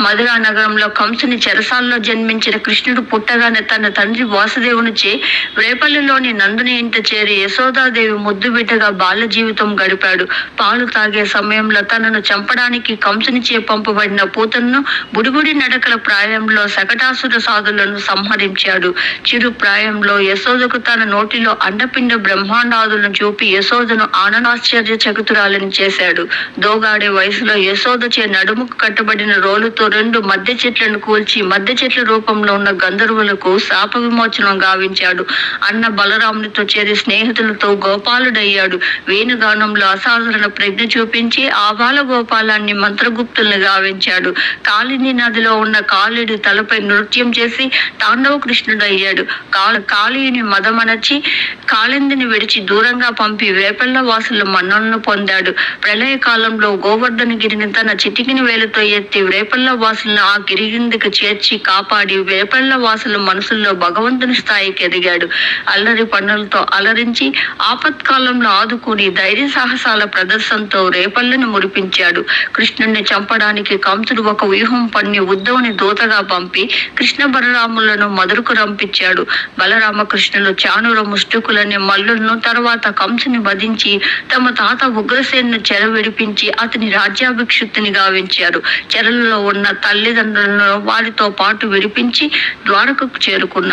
మధురా నగరంలో కంసుని చెరసాల్లో జన్మించిన కృష్ణుడు పుట్టగానే తన తండ్రి వాసుదేవునిచే రేపల్లిలోని నందుని ఇంట చేరి యశోదాదేవి ముద్దు బిడ్డగా బాల్య జీవితం గడిపాడు. పాలు తాగే సమయంలో తనను చంపడానికి కంసునిచే పంపబడిన పూతను బుడిబుడి నడకల ప్రాయంలో శకటాసుర సాధులను సంహరించాడు. చిరు ప్రాయంలో యశోదకు తన నోటిలో అండపిండ బ్రహ్మాండాదులను చూపి యశోదను ఆనందాశ్చర్య చకుతురాలని చేశాడు. దోగాడే వయసులో యశోదచే నడుముకు కట్టబడిన రోలుతో రెండు మధ్య చెట్లను కూల్చి మధ్య చెట్ల రూపంలో ఉన్న గంధర్వులకు శాప విమోచనం గావించాడు. అన్న బలరామునితో చేరి స్నేహితులతో గోపాలుడయ్యాడు. వేణుగానంలో అసాధారణ ప్రజ్ఞ చూపించి ఆబాల గోపాలాన్ని మంత్రగుప్తుల్ని గావించాడు. కాళిని నదిలో ఉన్న కాళుడి తలపై నృత్యం చేసి తాండవ కృష్ణుడు అయ్యాడు కాళ కాళీయుని మదమనచి కాళిందిని విడిచి దూరంగా పంపి వేపల్ల వాసుల మన్నలను పొందాడు. ప్రళయ కాలంలో గోవర్ధనగిరిని తన చిటికిన వేలతో ఎత్తి వేపల్ల వాసులను ఆ గిరిగిందికి చేర్చి కాపాడి వేపల్ల వాసుల మనసుల్లో భగవంతుని స్థాయికి ఎదిగాడు. అల్లరి పనులతో అలరించి ఆపత్కాలంలో ఆదుకుని ధైర్య సాహసాల ప్రదర్శనతో రేపల్లను మురిపించాడు. కృష్ణుణ్ణి చంపడానికి కంసుడు ఒక వ్యూహం పన్ని ఉద్ధవుని దూతగా పంపి కృష్ణ బలరాములను మధురకు రంపించాడు. బలరామకృష్ణులు చాణుర ముష్టుకులని మల్లులను తర్వాత కంసుని వధించి తమ తాత ఉగ్రసేను చెర విడిపించి అతని రాజ్యాభిక్షుక్తిని గావించారు. చెరలలో ఉన్న ఉన్న తల్లిదండ్రులను వారితో పాటు విడిపించి ద్వారకకు చేరుకున్నారు.